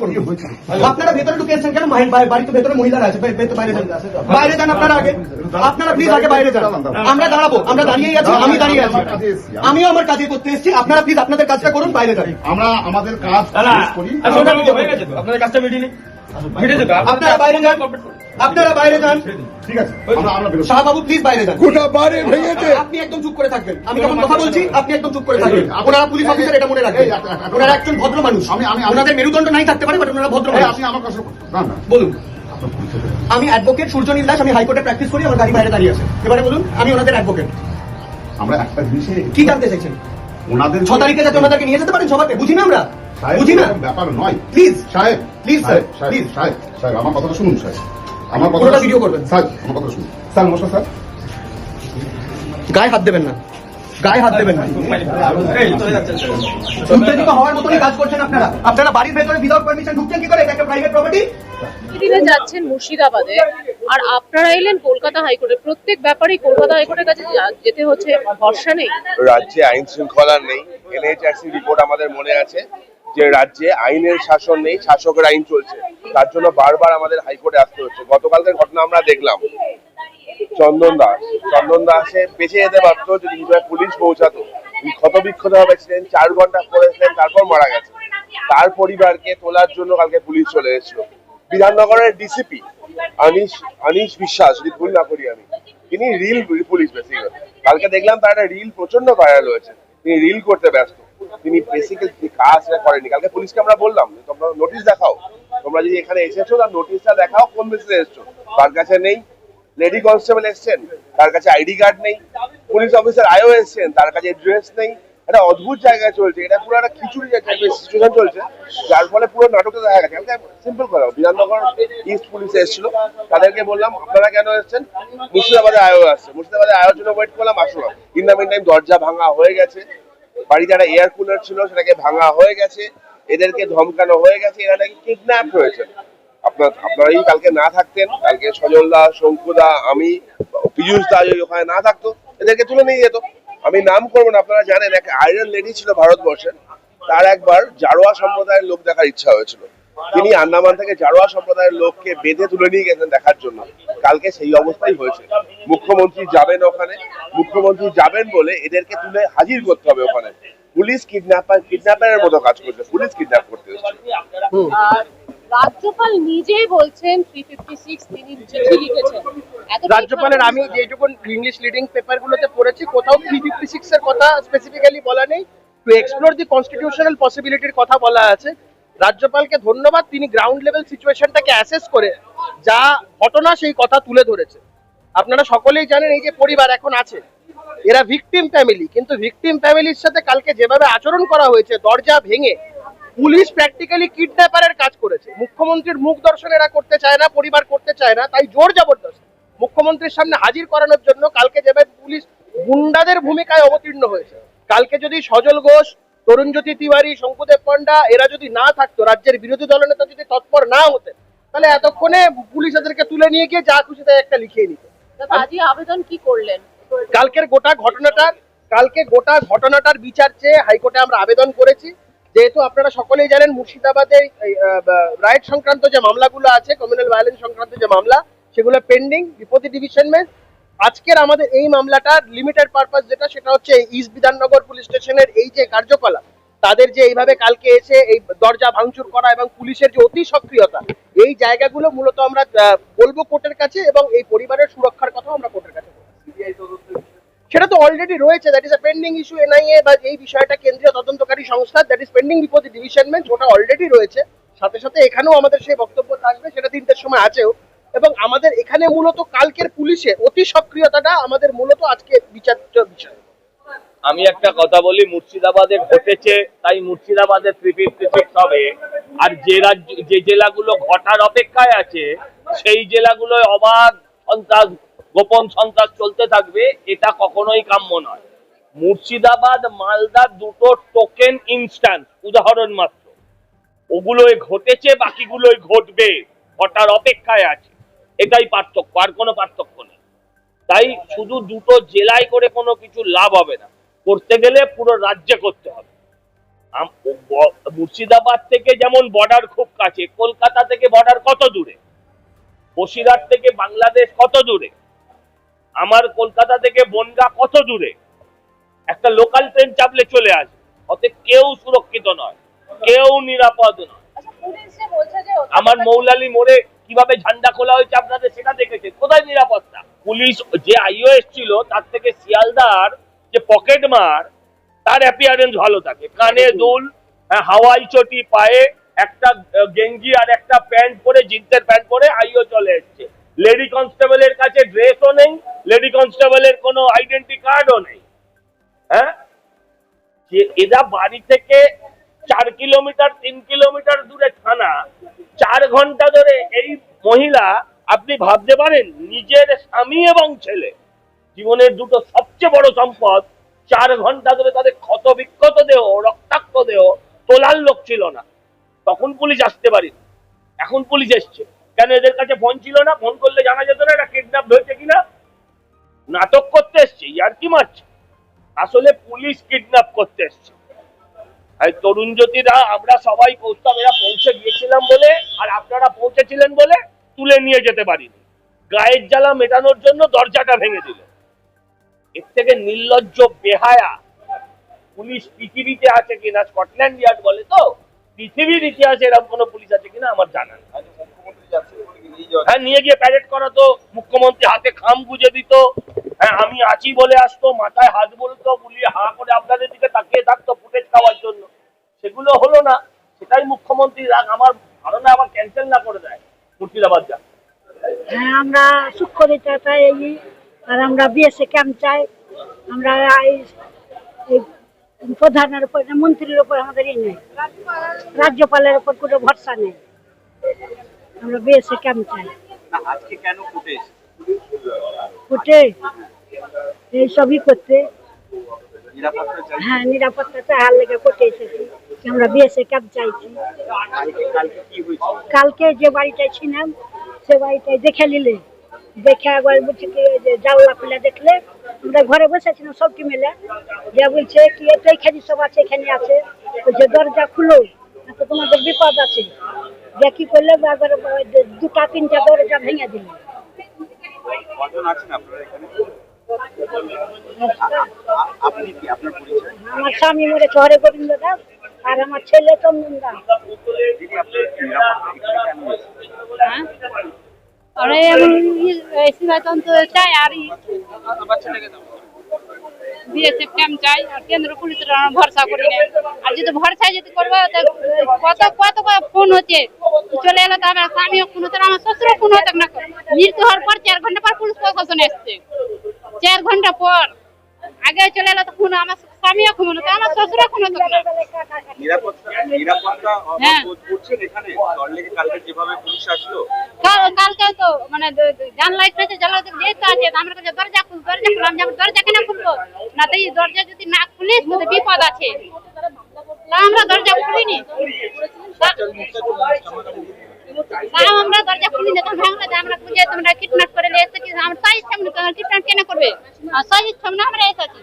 করুন। আপনারা ভেতরে ঢুকে এসেছেন কেন বাড়িতে ভেতরে মহিলারা আছে বাইরে যান। বাইরে যান আপনারা আগে। আপনারা প্লিজ আগে বাইরে যান। আমরা দাঁড়াবো আমরা দাঁড়িয়েই আছি আমি দাঁড়িয়ে আছি। আমিও আমার কাজে করতে এসেছি আপনারা প্লিজ আপনাদের কাজটা করুন বাইরে যান। আমরা আমাদের কাজ করি। হয়ে তো? আপনাদের কাজটা তো আপনারা বাইরে যান। আপনারা বাইরে যান। ঠিক আছে। আমরা আমরা শাহবাবু প্লিজ বাইরে যান। গোটা বাড়ি ভেঙেছে আপনি একদম চুপ করে থাকবেন। আমি যখন কথা বলছি আপনি একদম চুপ করে থাকবেন। ওনারা পুলিশ অফিসার এটা মনে রাখবেন। ওনারা একজন ভদ্র মানুষ আমি- আমি- আমি- মেরুদণ্ড নাই থাকতে পারে বাট ওনারা ভদ্র মানুষ আপনি আমার কাছে না না। বলুন। আমি অ্যাডভোকেট সূর্যনীল দাস আমি হাইকোর্টে প্র্যাকটিস করি আমার গাড়ি বাইরে দাঁড়িয়ে আছে। এবারে বলুন আমি ওনাদের অ্যাডভোকেট আমরা একটা জিনিসে কি জানতে চাইছেন? ওনাদের ছ তারিখে যাতে ওনাদেরকে নিয়ে যেতে পারেন সবাইকে বুঝি না আমরা? সাহেব, বুঝি না? ব্যাপার নয়। প্লিজ সাহেব Please, সাহেব, sir, সাহেব, please. সাহেব সাহেব আমার কথাটা শুনুন সাহেব আমার পুরোটা কথা করবেন। স্যার আমার কথা শুনুন। স্যার নমস্কার স্যার। গায়ে হাত দেবেন না। গায়ে হাত দেবেন না। উত্তেজিত হওয়ার মতনই কাজ করছেন আপনারা। আপনারা বাড়ির ভেতরে উইদাউট পারমিশন ঢুকছেন কি করে? এটা একটা প্রাইভেট প্রপার্টি দিনে যাচ্ছেন মুর্শিদাবাদে। আর আপনারা এলেন কলকাতা হাইকোর্টে। প্রত্যেক ব্যাপারেই কলকাতা হাইকোর্টের কাছে যেতে হচ্ছে ভরসা নেই। রাজ্যে আইন শৃঙ্খলা নেই। এনএইচআরসি রিপোর্ট আমাদের মনে আছে। যে রাজ্যে আইনের শাসন নেই, শাসকের আইন চলছে। তার জন্য বারবার আমাদের হাইকোর্টে আসতে হচ্ছে। গতকালকের ঘটনা আমরা দেখলাম। চন্দন দাস। চন্দন দাসে বেঁচে যেতে পারতো যদি পুলিশ পৌঁছাতো। ক্ষত বিক্ষত হবে ছিলেন, চার ঘণ্টা পড়েছিলেন তারপর মারা গেছে। তার পরিবারকে তোলার জন্য কালকে পুলিশ চলে এসেছিল। বিধাননগরের ডিসিপি আনিস আনিস বিশ্বাস, যদি ভুল না করি আমি। তিনি রিল পুলিশ বেসিক্যালি কালকে দেখলাম তার একটা রিল প্রচণ্ড ভাইরাল হয়েছে। তিনি রিল করতে ব্যস্ত। তিনি বেসিক্যালি কাজটা করেনি কালকে পুলিশকে আমরা বললাম তোমরা নোটিশ দেখাও। তোমরা যদি এখানে এসেছ, তার নোটিশটা দেখাও, কোন বেসিসে এসেছ। তার কাছে নেই? লেডি কনস্টেবল এসছেন। তার কাছে আইডি কার্ড নেই? পুলিশ অফিসার আয়ও এসছেন, তার কাছে ড্রেস নেই। একটা অদ্ভুত জায়গায় চলছে। এটা পুরো একটা খিচুড়ি টাইপের সিচুয়েশন চলছে। যার ফলে পুরো নাটকটা দেখা গেছে। সিম্পল কথা বিধাননগর ইস্ট পুলিশ এসেছিল। তাদেরকে বললাম, আপনারা কেন এসেছেন? মুর্শিদাবাদে আয়ো আসছে মুর্শিদাবাদে আয়োর জন্য ওয়েট করলাম, আসলো না। ইন দ্য মিন টাইম দরজা ভাঙা হয়ে গেছে। বাড়িতে একটা এয়ার কুলার ছিল সেটাকে ভাঙা হয়ে গেছে, এদেরকে ধমকানো হয়ে গেছে, এরা নাকি কিডন্যাপ হয়েছে। আপনার, আপনারাই কালকে না থাকতেন, কালকে সজল দা, শঙ্কু দা, আমি, পীযুষ দা যদি ওখানে না থাকতো, এদেরকে তুলে নিয়ে যেত। আমি নাম করব না, আপনারা জানেন, এক আয়রন লেডি ছিল ভারতবর্ষের, তার একবার জারোয়া সম্প্রদায়ের লোক দেখার ইচ্ছা হয়েছিল। তিনি আন্দামান থেকে জারোয়া সম্প্রদায়ের লোককে বেঁধে তুলে নিয়ে গেছেন দেখার জন্য। কালকে সেই অবস্থাই হয়েছে। মুখ্যমন্ত্রী যাবেন ওখানে। মুখ্যমন্ত্রী যাবেন বলে এদেরকে তুলে হাজির করতে হবে ওখানে। পুলিশ কিডন্যাপার কিডন্যাপারের মতো কাজ করছে। পুলিশ কিডন্যাপ করতে আর রাজ্যপাল নিজেই বলছেন থ্রি ফিফটি সিক্স তিনি চিঠি লিখেছেন। রাজ্যপালের আমি যেটুকু ইংলিশ লিডিং পেপার গুলোতে পড়েছি কোথাও থ্রি ফিফটি সিক্স এর কথা স্পেসিফিক্যালি বলা নেই। টু এক্সপ্লোর দি কনস্টিটিউশনাল পসিবিলিটির কথা বলা আছে। রাজ্যপালকে ধন্যবাদ, তিনি গ্রাউন্ড লেভেল সিচুয়েশনটাকে অ্যাসেস করে যা ঘটনা সেই কথা তুলে ধরেছে। আপনারা সকলেই জানেন, এই যে পরিবার এখন আছে, এরা ভিকটিম ফ্যামিলি কিন্তু ভিকটিম ফ্যামিলির সাথে কালকে যেভাবে আচরণ করা হয়েছে, দরজা ভেঙে পুলিশ প্র্যাকটিক্যালি কিডন্যাপারের কাজ করেছে। মুখ্যমন্ত্রীর মুখ দর্শন এরা করতে চায় না, পরিবার করতে চায় না, তাই জোর জবরদস্ত। মুখ্যমন্ত্রীর সামনে হাজির করানোর জন্য কালকে যেভাবে পুলিশ গুন্ডাদের ভূমিকায় অবতীর্ণ হয়েছে, কালকে যদি সজল ঘোষ তরুণজ্যোতি তিওয়ারি শঙ্কুদেব পণ্ডা এরা যদি না থাকতো রাজ্যের বিরোধী দলনেতা যদি তৎপর না হতেন তাহলে এতক্ষণে পুলিশ এদেরকে তুলে নিয়ে গিয়ে যা খুশি তাই একটা লিখিয়ে নিত। আজই আবেদন কি করলেন? কালকের গোটা ঘটনাটার কালকে গোটা ঘটনাটার বিচার চেয়ে হাইকোর্টে আমরা আবেদন করেছি। যেহেতু আপনারা সকলেই জানেন মুর্শিদাবাদে রাইট সংক্রান্ত যে মামলাগুলো আছে কমিউনাল ভায়োলেন্স সংক্রান্ত যে মামলা সেগুলো পেন্ডিং বিপত্তি ডিভিশন বেঞ্চ আজকের আমাদের এই মামলাটার লিমিটেড পারপাস যেটা সেটা হচ্ছে ইস্ট বিধাননগর পুলিশ স্টেশনের এই যে কার্যকলাপ তাদের যে এইভাবে কালকে এসে এই দরজা ভাঙচুর করা এবং পুলিশের যে অতি সক্রিয়তা এই জায়গাগুলো মূলত আমরা বলব কোর্টের কাছে এবং এই পরিবারের সুরক্ষার কথা আমরা কোর্টের কাছে। সেটা তো অলরেডি রয়েছে that is a pending issue NIA বা এই বিষয়টা কেন্দ্রীয় তদন্তকারী সংস্থা that is pending before the division bench ওটা অলরেডি রয়েছে। সাথে সাথে এখানেও আমাদের সেই বক্তব্য থাকবে সেটা তিনটের সময় আছেও। এবং আমাদের এখানে মূলত কালকের পুলিশের অতি সক্রিয়তাটা আমাদের মূলত আজকে বিচার্য বিষয়। আমি একটা কথা বলি, মুর্শিদাবাদে ঘটেছে, তাই মুর্শিদাবাদে থ্রি ফিফটি সিক্স হবে। আর যে রাজ্য, যে জেলাগুলো ঘটার অপেক্ষায় আছে, সেই জেলাগুলোয় অবাধ সন্ত্রাস, গোপন সন্ত্রাস চলতে থাকবে, এটা কখনোই কাম্য নয়। মুর্শিদাবাদ, মালদা দুটো টোকেন ইনস্ট্যান্স উদাহরণ মাত্র। ওগুলোই ঘটেছে বাকিগুলোই ঘটবে, ঘটার অপেক্ষায় আছে। এটাই পার্থক্য আর কোনো পার্থক্য নেই। তাই শুধু দুটো জেলায় করে কোনো কিছু লাভ হবে না। করতে গেলে পুরো রাজ্যে করতে হবে। মুর্শিদাবাদ থেকে যেমন বর্ডার খুব কাছে কলকাতা থেকে বর্ডার কত দূরে? বসিরহাট থেকে বাংলাদেশ কত দূরে? আমার কলকাতা থেকে বনগা কত দূরে? একটা লোকাল ট্রেন চাপলে চলে আসবে। অতএব কেউ সুরক্ষিত নয় কেউ নিরাপদ নয়। আচ্ছা আমার মৌলালি মোড়ে কীভাবে ঝান্ডা খোলা হয়েছে আপনাদের সেটা দেখেছেন? কোথায় নিরাপত্তা? পুলিশ যে আইও এসছিল তার থেকে শিয়ালদার যে পকেট মার তার অ্যাপিয়ারেন্স ভালো থাকে। কানে দুল হ্যাঁ, হাওয়াই চটি পায়ে একটা গেঞ্জি আর একটা প্যান্ট পরে জিন্সের প্যান্ট পরে আইও চলে এসছে। লেডি কনস্টেবলের কাছে ড্রেসও নেই লেডি কনস্টেবলের কোনো আইডেন্টি কার্ডও নেই। হ্যাঁ? যে এরা বাড়ি থেকে চার কিলোমিটার, তিন কিলোমিটার দূরে থানা, চার ঘণ্টা ধরে এই মহিলা, আপনি ভাবতে পারেন, নিজের স্বামী এবং ছেলে, জীবনের দুটো সবচেয়ে বড় সম্পদ, চার ঘণ্টা ধরে তাদের ক্ষত বিক্ষত দেহ, রক্তাক্ত দেহ তোলার লোক ছিল না। তখন পুলিশ আসতে পারেনি এখন পুলিশ এসছে। কেন এদের কাছে ফোন ছিল না? ফোন করলে জানা যেত না এটা কিডন্যাপ হয়েছে কিনা? নাটক করতে এসছে ইয়ার কি মারছে। আসলে পুলিশ কিডন্যাপ করতে এসছে। তরুণ জ্যোতিরা আমরা সবাই এরা পৌঁছে গিয়েছিলাম বলে আর আপনারা পৌঁছেছিলেন বলে তুলে নিয়ে যেতে পারিনি। গায়ের জ্বালা মেটানোর জন্য দরজাটা ভেঙে দিল। এর থেকে নির্লজ্জ বেহায়া পুলিশ পৃথিবীতে আছে কিনা স্কটল্যান্ড ইয়ার্ড বলে তো? পৃথিবীর ইতিহাসে এরকম কোনো পুলিশ আছে কিনা আমার জানা নেই। হ্যাঁ নিয়ে গিয়ে প্যারেড করাতো মুখ্যমন্ত্রী হাতে খাম গুজে দিত। হ্যাঁ আমি আছি বলে আসতো মাথায় হাত বলতো বুলিয়ে হা করে আপনাদের সেগুলো হলো না সেটাই মুখ্যমন্ত্রী রাগ। আমার ধারণা আবার ক্যান্সেল না করে দেয় মুর্শিদাবাদ যা হ্যাঁ আমরা সুক্ষরিতা চাই এই আর আমরা বিএসএ ক্যাম্প চাই। আমরা এই- প্রধানের উপর মন্ত্রীর উপর আমাদের ই নেই। রাজ্যপালের উপর কোনো ভরসা নেই। আমরা বিএসএ ক্যাম্প চাই। আজকে কেন ফুটে উঠে এই সবই করতে। নিরাপত্তা চাই। হ্যাঁ নিরাপত্তা চাহার লেগে করতে এসেছি। আমরা বিএসএ ক্যাম্প চাইছি কালকে যে বাড়িটায় ছিলাম সে বাড়িটায় দেখে নিলে। দেখে একবার বলছে কি যে জানলা খুলে দেখলে আমরা ঘরে বসেছিলাম সবটি মিলে। যে বলছে কি এত এখানে সব আছে এখানে আছে। বলছে দরজা খুলো তো তোমাদের বিপদ আছে। যে কি করলে একবার দুটা তিনটা দরজা ভেঙে দিল। পরিচয়? আমার স্বামী মরেছে হরে গোবিন্দ দাস। আর আমার ছেলে কেন হয়েছে হ্যাঁ? আমরা এমন সিবাতন্ত্র চাই আর বিএসএফ ক্যাম্প চাই? আর কেন্দ্র পুলিশের ভরসা করি না আর যদি ভরসা যদি করব তো কত কত ফোন হচ্ছে? চলে এলো তো আমার স্বামীও খুন হতো আমার শ্বশুরও খুন হতো না। মৃত্যু হওয়ার পর চার ঘণ্টা পর পুলিশ প্রশাসন এসছে। চার ঘণ্টা পর। আগে চলে এলো তো খুন আমার স্বামীও খুন হতো আমার শ্বশুরও খুন হতো না নিরাপত্তা নিরাপত্তা অভাব হ্যাঁ। করছেন এখানে? সল্টলেকে কালকে যেভাবে পুলিশ আসলো? কাল কালকে তো মানে দ- দ- জানলা তো যেতে আছে তো আমরা কাছে দরজা খুল দরজা খুললাম যে আমরা দরজা কেন খুলবো? না তো এই দরজা যদি না খুলিস তো বিপদ আছে। তা আমরা দরজা খুলিনি। তা- আমরা দরজা খুলিনি তখন ভাঙলো আমরা বুঝে তোমরা কিডন্যাপ করে নিয়ে এসেছি আমরা তাই ইচ্ছা কিডন্যাপ কেন করবে? আর তাই না আমরা এসেছি।